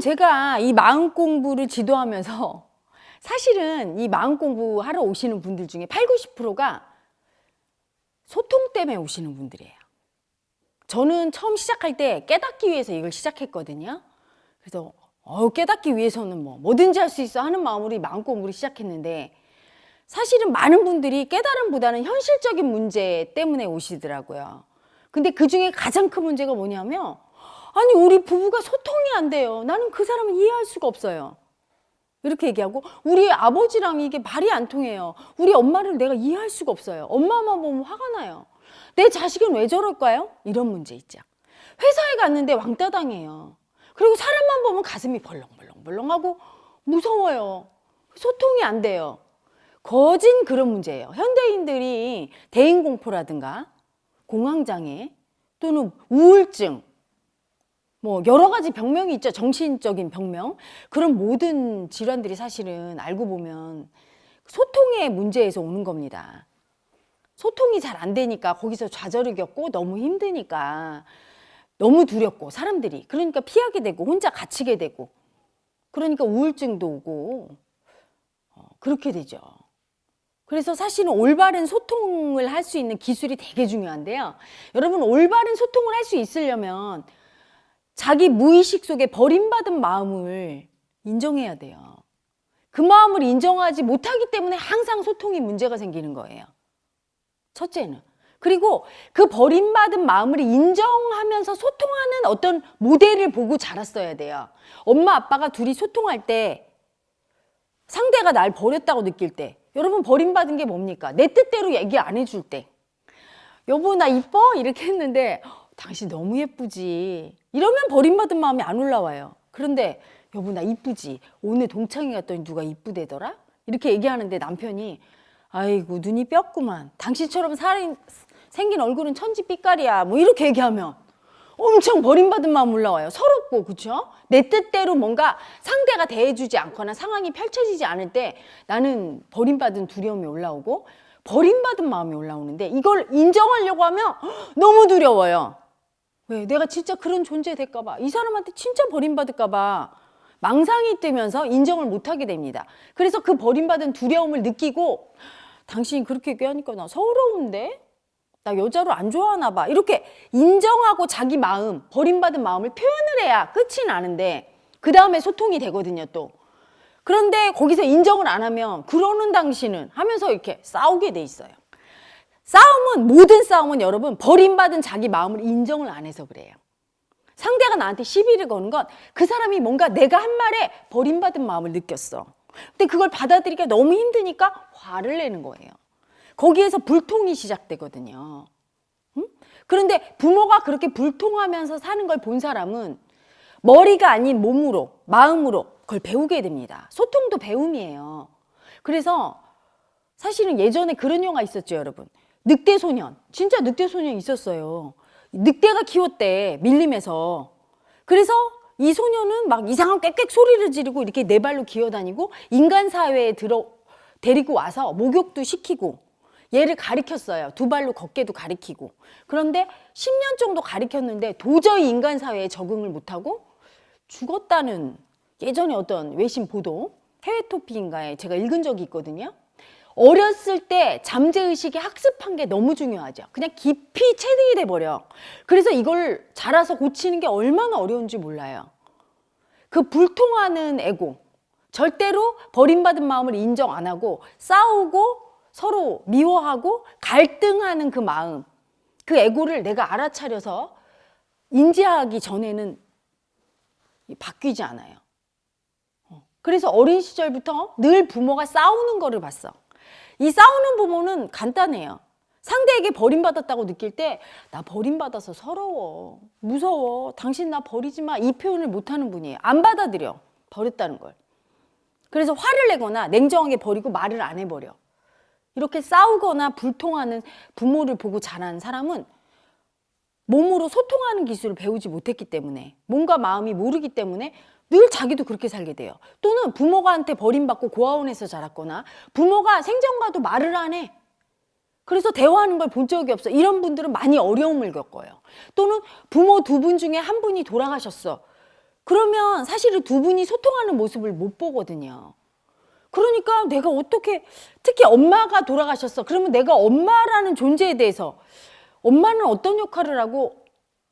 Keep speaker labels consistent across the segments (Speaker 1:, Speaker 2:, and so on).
Speaker 1: 제가 이 마음 공부를 지도하면서 사실은 이 마음 공부 하러 오시는 분들 중에 8, 90%가 소통 때문에 오시는 분들이에요. 저는 처음 시작할 때 깨닫기 위해서 이걸 시작했거든요. 그래서 어, 깨닫기 위해서는 뭐 뭐든지 할 수 있어 하는 마음으로 이 마음 공부를 시작했는데 사실은 많은 분들이 깨달음보다는 현실적인 문제 때문에 오시더라고요. 근데 그 중에 가장 큰 문제가 뭐냐면 아니 우리 부부가 소통이 안 돼요. 나는 그 사람을 이해할 수가 없어요. 이렇게 얘기하고 우리 아버지랑 이게 말이 안 통해요. 우리 엄마를 내가 이해할 수가 없어요. 엄마만 보면 화가 나요. 내 자식은 왜 저럴까요? 이런 문제 있죠. 회사에 갔는데 왕따 당해요. 그리고 사람만 보면 가슴이 벌렁벌렁벌렁하고 무서워요. 소통이 안 돼요. 거진 그런 문제예요. 현대인들이 대인공포라든가 공황장애 또는 우울증 뭐 여러 가지 병명이 있죠. 정신적인 병명. 그런 모든 질환들이 사실은 알고 보면 소통의 문제에서 오는 겁니다. 소통이 잘 안 되니까 거기서 좌절을 겪고 너무 힘드니까 너무 두렵고 사람들이 그러니까 피하게 되고 혼자 갇히게 되고 그러니까 우울증도 오고 어, 그렇게 되죠. 그래서 사실은 올바른 소통을 할 수 있는 기술이 되게 중요한데요. 여러분 올바른 소통을 할 수 있으려면 자기 무의식 속에 버림받은 마음을 인정해야 돼요. 그 마음을 인정하지 못하기 때문에 항상 소통이 문제가 생기는 거예요. 첫째는. 그리고 그 버림받은 마음을 인정하면서 소통하는 어떤 모델을 보고 자랐어야 돼요. 엄마, 아빠가 둘이 소통할 때 상대가 날 버렸다고 느낄 때 여러분 버림받은 게 뭡니까? 내 뜻대로 얘기 안 해줄 때 여보 나 이뻐? 이렇게 했는데 당신 너무 예쁘지 이러면 버림받은 마음이 안 올라와요 그런데 여보 나 이쁘지 오늘 동창회 갔더니 누가 이쁘대더라? 이렇게 얘기하는데 남편이 아이고 눈이 뼈구만 당신처럼 살인, 생긴 얼굴은 천지 삐까리야 뭐 이렇게 얘기하면 엄청 버림받은 마음 올라와요. 서럽고, 그쵸? 내 뜻대로 뭔가 상대가 대해주지 않거나 상황이 펼쳐지지 않을 때 나는 버림받은 두려움이 올라오고 버림받은 마음이 올라오는데 이걸 인정하려고 하면 헉, 너무 두려워요. 왜? 내가 진짜 그런 존재 될까봐. 이 사람한테 진짜 버림받을까봐. 망상이 뜨면서 인정을 못하게 됩니다. 그래서 그 버림받은 두려움을 느끼고 당신이 그렇게 얘기하니까 나 서러운데? 나 여자로 안 좋아하나 봐. 이렇게 인정하고 자기 마음, 버림받은 마음을 표현을 해야 끝이 나는데, 그 다음에 소통이 되거든요, 또. 그런데 거기서 인정을 안 하면, 그러는 당신은 하면서 이렇게 싸우게 돼 있어요. 싸움은, 모든 싸움은 여러분, 버림받은 자기 마음을 인정을 안 해서 그래요. 상대가 나한테 시비를 거는 건 그 사람이 뭔가 내가 한 말에 버림받은 마음을 느꼈어. 근데 그걸 받아들이기가 너무 힘드니까 화를 내는 거예요. 거기에서 불통이 시작되거든요. 응? 그런데 부모가 그렇게 불통하면서 사는 걸 본 사람은 머리가 아닌 몸으로, 마음으로 그걸 배우게 됩니다. 소통도 배움이에요. 그래서 사실은 예전에 그런 영화 있었죠, 여러분. 늑대 소년. 진짜 늑대 소년 있었어요. 늑대가 키웠대, 밀림에서. 그래서 이 소년은 막 이상한 꽥꽥 소리를 지르고 이렇게 네 발로 기어다니고 인간 사회에 들어 데리고 와서 목욕도 시키고 얘를 가리켰어요. 두 발로 걷게도 가리키고. 그런데 10년 정도 가리켰는데 도저히 인간 사회에 적응을 못하고 죽었다는 예전에 어떤 외신 보도, 해외 토픽인가에 제가 읽은 적이 있거든요. 어렸을 때 잠재의식이 학습한 게 너무 중요하죠. 그냥 깊이 체득이 돼버려. 그래서 이걸 자라서 고치는 게 얼마나 어려운지 몰라요. 그 불통하는 에고, 절대로 버림받은 마음을 인정 안 하고 싸우고 서로 미워하고 갈등하는 그 마음, 그 에고를 내가 알아차려서 인지하기 전에는 바뀌지 않아요. 어. 그래서 어린 시절부터 늘 부모가 싸우는 거를 봤어. 이 싸우는 부모는 간단해요. 상대에게 버림받았다고 느낄 때 나 버림받아서 서러워, 무서워, 당신 나 버리지 마 이 표현을 못하는 분이에요. 안 받아들여 버렸다는 걸. 그래서 화를 내거나 냉정하게 버리고 말을 안 해버려. 이렇게 싸우거나 불통하는 부모를 보고 자란 사람은 몸으로 소통하는 기술을 배우지 못했기 때문에 몸과 마음이 모르기 때문에 늘 자기도 그렇게 살게 돼요. 또는 부모가한테 버림받고 고아원에서 자랐거나 부모가 생전과도 말을 안 해. 그래서 대화하는 걸 본 적이 없어. 이런 분들은 많이 어려움을 겪어요. 또는 부모 두 분 중에 한 분이 돌아가셨어. 그러면 사실은 두 분이 소통하는 모습을 못 보거든요. 그러니까 내가 어떻게 특히 엄마가 돌아가셨어. 그러면 내가 엄마라는 존재에 대해서 엄마는 어떤 역할을 하고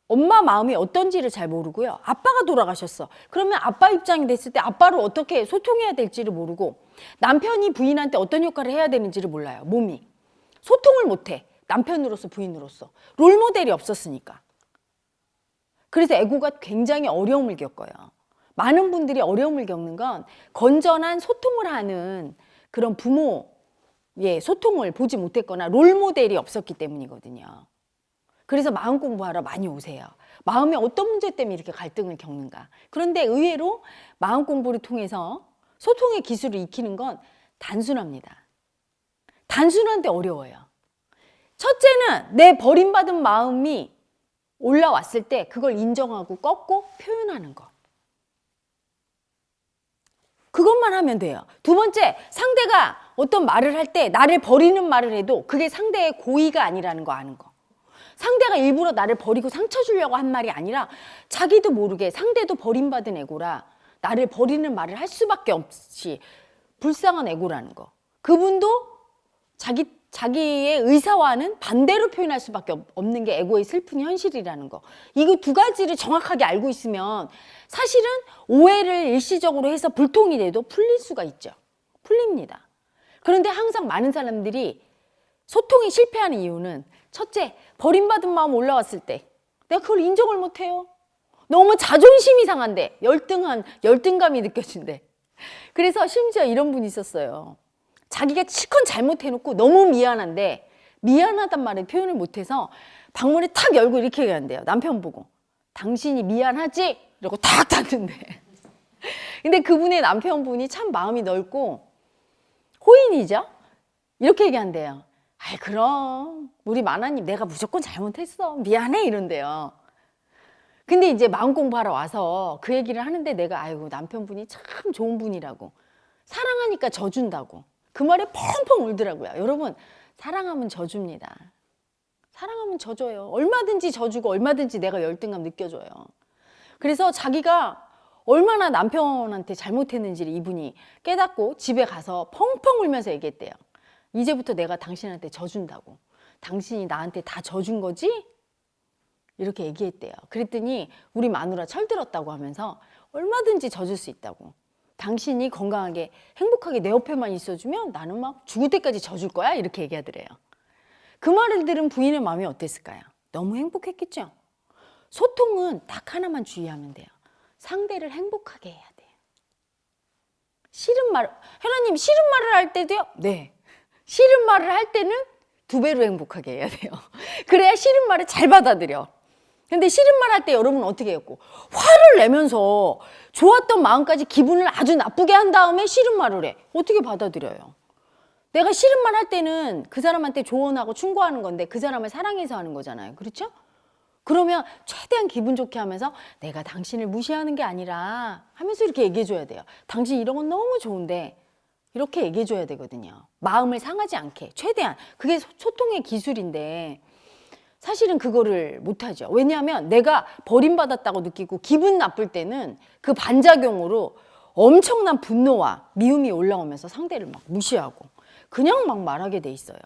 Speaker 1: 엄마 마음이 어떤지를 잘 모르고요. 아빠가 돌아가셨어. 그러면 아빠 입장이 됐을 때 아빠를 어떻게 소통해야 될지를 모르고 남편이 부인한테 어떤 역할을 해야 되는지를 몰라요. 몸이. 소통을 못 해. 남편으로서 부인으로서. 롤 모델이 없었으니까. 그래서 에고가 굉장히 어려움을 겪어요. 많은 분들이 어려움을 겪는 건 건전한 소통을 하는 그런 부모의 소통을 보지 못했거나 롤 모델이 없었기 때문이거든요. 그래서 마음 공부하러 많이 오세요. 마음에 어떤 문제 때문에 이렇게 갈등을 겪는가. 그런데 의외로 마음 공부를 통해서 소통의 기술을 익히는 건 단순합니다. 단순한데 어려워요. 첫째는 내 버림받은 마음이 올라왔을 때 그걸 인정하고 꺾고 표현하는 거. 그것만 하면 돼요. 두 번째, 상대가 어떤 말을 할 때 나를 버리는 말을 해도 그게 상대의 고의가 아니라는 거 아는 거. 상대가 일부러 나를 버리고 상처 주려고 한 말이 아니라 자기도 모르게 상대도 버림받은 애고라 나를 버리는 말을 할 수밖에 없이 불쌍한 애고라는 거. 그분도 자기 자기의 의사와는 반대로 표현할 수밖에 없- 없는 게 에고의 슬픈 현실이라는 거. 이거 두 가지를 정확하게 알고 있으면 사실은 오해를 일시적으로 해서 불통이 돼도 풀릴 수가 있죠. 풀립니다. 그런데 항상 많은 사람들이 소통이 실패하는 이유는 첫째, 버림받은 마음 올라왔을 때 내가 그걸 인정을 못 해요. 너무 자존심이 상한데 열등한 열등감이 느껴진대. 그래서 심지어 이런 분이 있었어요. 자기가 치컨 잘못해놓고 너무 미안한데 미안하단 말을 표현을 못해서 방문을 탁 열고 이렇게 얘기한대요. 남편 보고 당신이 미안하지? 이러고 탁 닫는데. 근데 그분의 남편분이 참 마음이 넓고 호인이죠. 이렇게 얘기한대요. 아이 그럼 우리 마나님 내가 무조건 잘못했어 미안해 이런대요. 근데 이제 마음 공부하러 와서 그 얘기를 하는데 내가 아이고 남편분이 참 좋은 분이라고 사랑하니까 져준다고 그 말에 펑펑 울더라고요. 여러분 사랑하면 져줍니다. 사랑하면 져줘요. 얼마든지 져주고 얼마든지 내가 열등감 느껴줘요. 그래서 자기가 얼마나 남편한테 잘못했는지를 이분이 깨닫고 집에 가서 펑펑 울면서 얘기했대요. 이제부터 내가 당신한테 져준다고. 당신이 나한테 다 져준 거지? 이렇게 얘기했대요. 그랬더니 우리 마누라 철들었다고 하면서 얼마든지 져줄 수 있다고. 당신이 건강하게 행복하게 내 옆에만 있어주면 나는 막 죽을 때까지 져줄 거야 이렇게 얘기하더래요. 그 말을 들은 부인의 마음이 어땠을까요? 너무 행복했겠죠. 소통은 딱 하나만 주의하면 돼요. 상대를 행복하게 해야 돼요. 싫은 말, 혜라님 싫은 말을 할 때도요? 네. 싫은 말을 할 때는 두 배로 행복하게 해야 돼요. 그래야 싫은 말을 잘 받아들여. 근데 싫은 말 할 때 여러분 어떻게 했고 화를 내면서 좋았던 마음까지 기분을 아주 나쁘게 한 다음에 싫은 말을 해. 어떻게 받아들여요? 내가 싫은 말 할 때는 그 사람한테 조언하고 충고하는 건데 그 사람을 사랑해서 하는 거잖아요. 그렇죠? 그러면 최대한 기분 좋게 하면서 내가 당신을 무시하는 게 아니라 하면서 이렇게 얘기해 줘야 돼요. 당신 이런 건 너무 좋은데 이렇게 얘기해 줘야 되거든요. 마음을 상하지 않게 최대한 그게 소- 소통의 기술인데 사실은 그거를 못하죠. 왜냐하면 내가 버림받았다고 느끼고 기분 나쁠 때는 그 반작용으로 엄청난 분노와 미움이 올라오면서 상대를 막 무시하고 그냥 막 말하게 돼 있어요.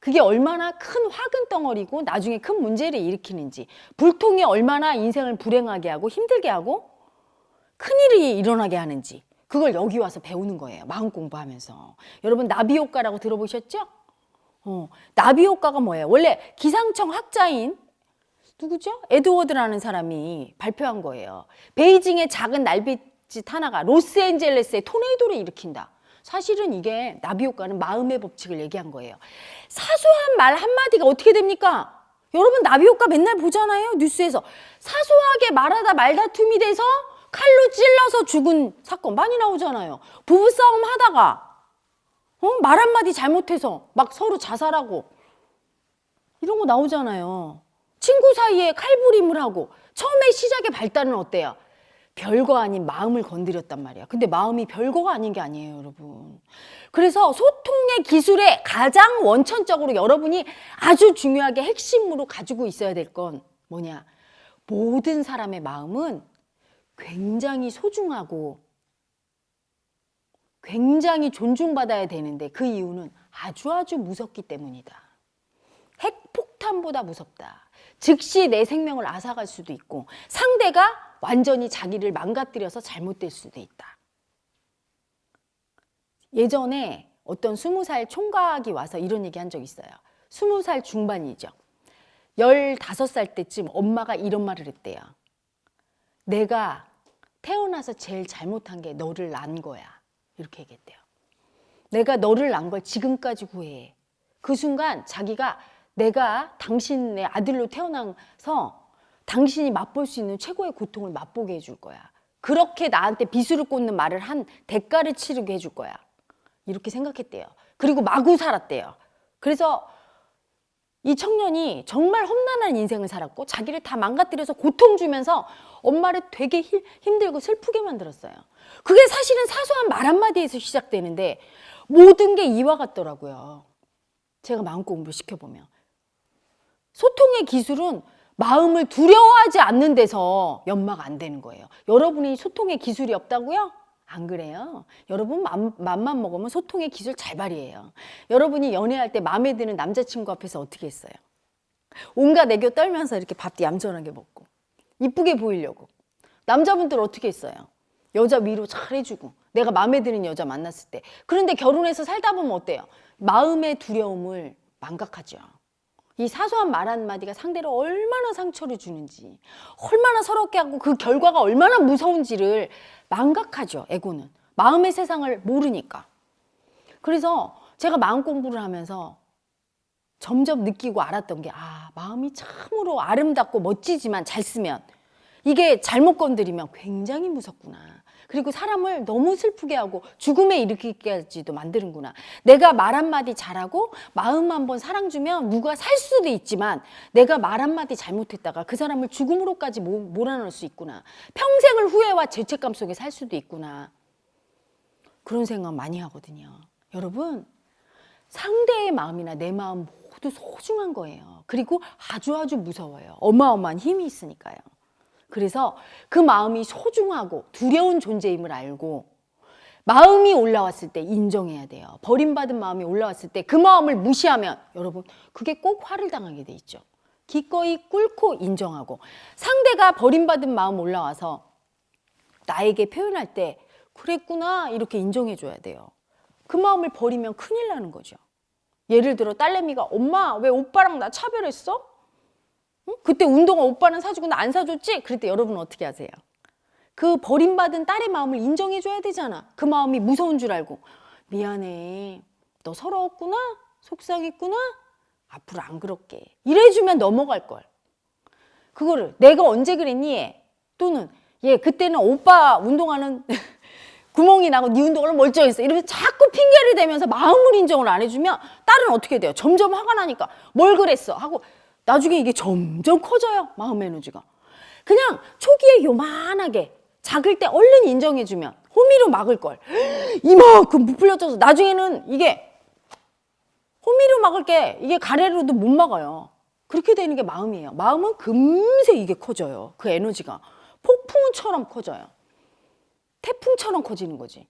Speaker 1: 그게 얼마나 큰 화근 덩어리고 나중에 큰 문제를 일으키는지 불통이 얼마나 인생을 불행하게 하고 힘들게 하고 큰일이 일어나게 하는지 그걸 여기 와서 배우는 거예요. 마음 공부하면서. 여러분 나비 효과라고 들어보셨죠? 어, 나비 효과가 뭐예요? 원래 기상청 학자인 누구죠? 에드워드라는 사람이 발표한 거예요. 베이징의 작은 날빛짓 하나가 로스앤젤레스의 토네이도를 일으킨다. 사실은 이게 나비 효과는 마음의 법칙을 얘기한 거예요. 사소한 말 한마디가 어떻게 됩니까? 여러분 나비 효과 맨날 보잖아요. 뉴스에서. 사소하게 말하다 말다툼이 돼서 칼로 찔러서 죽은 사건 많이 나오잖아요. 부부싸움 하다가 어? 말 한마디 잘못해서 막 서로 자살하고 이런 거 나오잖아요. 친구 사이에 칼부림을 하고 처음에 시작의 발단은 어때요? 별거 아닌 마음을 건드렸단 말이야. 근데 마음이 별거가 아닌 게 아니에요, 여러분. 그래서 소통의 기술에 가장 원천적으로 여러분이 아주 중요하게 핵심으로 가지고 있어야 될 건 뭐냐? 모든 사람의 마음은 굉장히 소중하고 굉장히 존중받아야 되는데 그 이유는 아주 아주 무섭기 때문이다. 핵폭탄보다 무섭다. 즉시 내 생명을 앗아갈 수도 있고 상대가 완전히 자기를 망가뜨려서 잘못될 수도 있다. 예전에 어떤 스무 살 총각이 와서 이런 얘기 한 적 있어요. 스무 살 중반이죠. 열다섯 살 때쯤 엄마가 이런 말을 했대요. 내가 태어나서 제일 잘못한 게 너를 낳은 거야. 이렇게 얘기했대요. 내가 너를 낳은 걸 지금까지 후회해. 그 순간 자기가 내가 당신의 아들로 태어나서 당신이 맛볼 수 있는 최고의 고통을 맛보게 해줄 거야. 그렇게 나한테 비수를 꽂는 말을 한 대가를 치르게 해줄 거야. 이렇게 생각했대요. 그리고 마구 살았대요. 그래서 이 청년이 정말 험난한 인생을 살았고 자기를 다 망가뜨려서 고통 주면서 엄마를 되게 힘- 힘들고 슬프게 만들었어요. 그게 사실은 사소한 말 한마디에서 시작되는데 모든 게 이와 같더라고요. 제가 마음 공부 시켜보면. 소통의 기술은 마음을 두려워하지 않는 데서 연마가 안 되는 거예요. 여러분이 소통의 기술이 없다고요? 안 그래요. 여러분 맘, 맘만 먹으면 소통의 기술 잘 발휘해요. 여러분이 연애할 때 마음에 드는 남자친구 앞에서 어떻게 했어요? 온갖 애교 떨면서 이렇게 밥도 얌전하게 먹고 이쁘게 보이려고. 남자분들 어떻게 했어요? 여자 위로 잘 해주고 내가 마음에 드는 여자 만났을 때. 그런데 결혼해서 살다 보면 어때요? 마음의 두려움을 망각하죠. 이 사소한 말 한마디가 상대를 얼마나 상처를 주는지, 얼마나 서럽게 하고 그 결과가 얼마나 무서운지를 망각하죠, 에고는. 마음의 세상을 모르니까. 그래서 제가 마음 공부를 하면서 점점 느끼고 알았던 게, 아, 마음이 참으로 아름답고 멋지지만 잘 쓰면 이게 잘못 건드리면 굉장히 무섭구나. 그리고 사람을 너무 슬프게 하고 죽음에 이르기까지도 만드는구나. 내가 말 한마디 잘하고 마음 한번 사랑 주면 누가 살 수도 있지만 내가 말 한마디 잘못했다가 그 사람을 죽음으로까지 모- 몰아넣을 수 있구나. 평생을 후회와 죄책감 속에 살 수도 있구나. 그런 생각 많이 하거든요. 여러분, 상대의 마음이나 내 마음 모두 소중한 거예요. 그리고 아주 아주 무서워요. 어마어마한 힘이 있으니까요. 그래서 그 마음이 소중하고 두려운 존재임을 알고 마음이 올라왔을 때 인정해야 돼요. 버림받은 마음이 올라왔을 때 그 마음을 무시하면 여러분 그게 꼭 화를 당하게 돼 있죠. 기꺼이 꿇고 인정하고 상대가 버림받은 마음 올라와서 나에게 표현할 때 그랬구나 이렇게 인정해 줘야 돼요. 그 마음을 버리면 큰일 나는 거죠. 예를 들어 딸내미가 엄마 왜 오빠랑 나 차별했어? 응? 그때 운동화 오빠는 사주고 나 안 사줬지? 때 여러분 어떻게 하세요? 그 버림받은 딸의 마음을 인정해 줘야 되잖아. 그 마음이 무서운 줄 알고 미안해. 너 서러웠구나? 속상했구나? 앞으로 안 그럴게. 이래주면 넘어갈 걸. 그거를 내가 언제 그랬니? 얘? 또는 얘 그때는 오빠 운동화는 구멍이 나고 네 운동화는 멀쩡했어. 이러면서 자꾸 핑계를 대면서 마음을 인정을 안 해주면 딸은 어떻게 돼요? 점점 화가 나니까 뭘 그랬어? 하고 나중에 이게 점점 커져요. 마음 에너지가. 그냥 초기에 요만하게 작을 때 얼른 인정해주면 호미로 막을 걸. 이만큼 부풀려져서 나중에는 이게 호미로 막을 게 이게 가래로도 못 막아요. 그렇게 되는 게 마음이에요. 마음은 금세 이게 커져요. 그 에너지가 폭풍처럼 커져요. 태풍처럼 커지는 거지.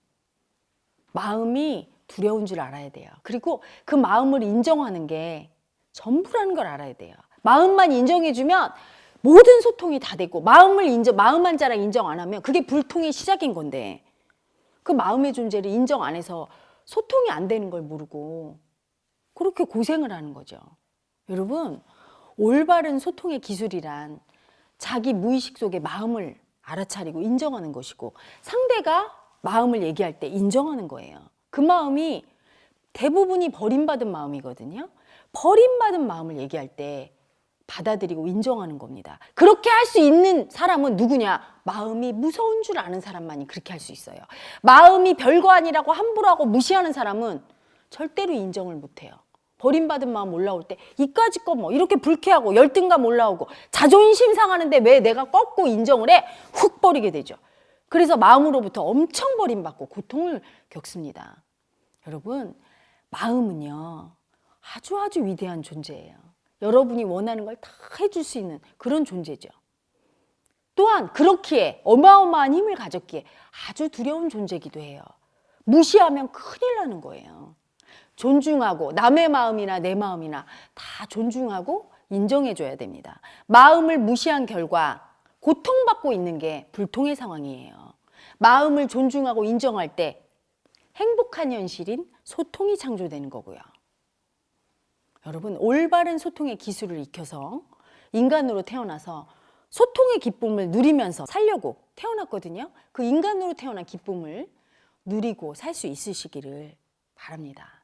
Speaker 1: 마음이 두려운 줄 알아야 돼요. 그리고 그 마음을 인정하는 게 전부라는 걸 알아야 돼요. 마음만 인정해주면 모든 소통이 다 되고 마음을 인정, 마음 한 자랑 인정 안 하면 그게 불통의 시작인 건데 그 마음의 존재를 인정 안 해서 소통이 안 되는 걸 모르고 그렇게 고생을 하는 거죠. 여러분, 올바른 소통의 기술이란 자기 무의식 속의 마음을 알아차리고 인정하는 것이고 상대가 마음을 얘기할 때 인정하는 거예요. 그 마음이 대부분이 버림받은 마음이거든요. 버림받은 마음을 얘기할 때 받아들이고 인정하는 겁니다. 그렇게 할 수 있는 사람은 누구냐? 마음이 무서운 줄 아는 사람만이 그렇게 할 수 있어요. 마음이 별거 아니라고 함부로 하고 무시하는 사람은 절대로 인정을 못 해요. 버림받은 마음 올라올 때 이까짓 거뭐 이렇게 불쾌하고 열등감 올라오고 자존심 상하는데 왜 내가 꺾고 인정을 해? 훅 버리게 되죠. 그래서 마음으로부터 엄청 버림받고 고통을 겪습니다. 여러분, 마음은요, 아주 아주 위대한 존재예요. 여러분이 원하는 걸 다 해줄 수 있는 그런 존재죠. 또한 그렇기에 어마어마한 힘을 가졌기에 아주 두려운 존재이기도 해요. 무시하면 큰일 나는 거예요. 존중하고 남의 마음이나 내 마음이나 다 존중하고 인정해줘야 됩니다. 마음을 무시한 결과 고통받고 있는 게 불통의 상황이에요. 마음을 존중하고 인정할 때 행복한 현실인 소통이 창조되는 거고요. 여러분, 올바른 소통의 기술을 익혀서 인간으로 태어나서 소통의 기쁨을 누리면서 살려고 태어났거든요. 그 인간으로 태어난 기쁨을 누리고 살 수 있으시기를 바랍니다.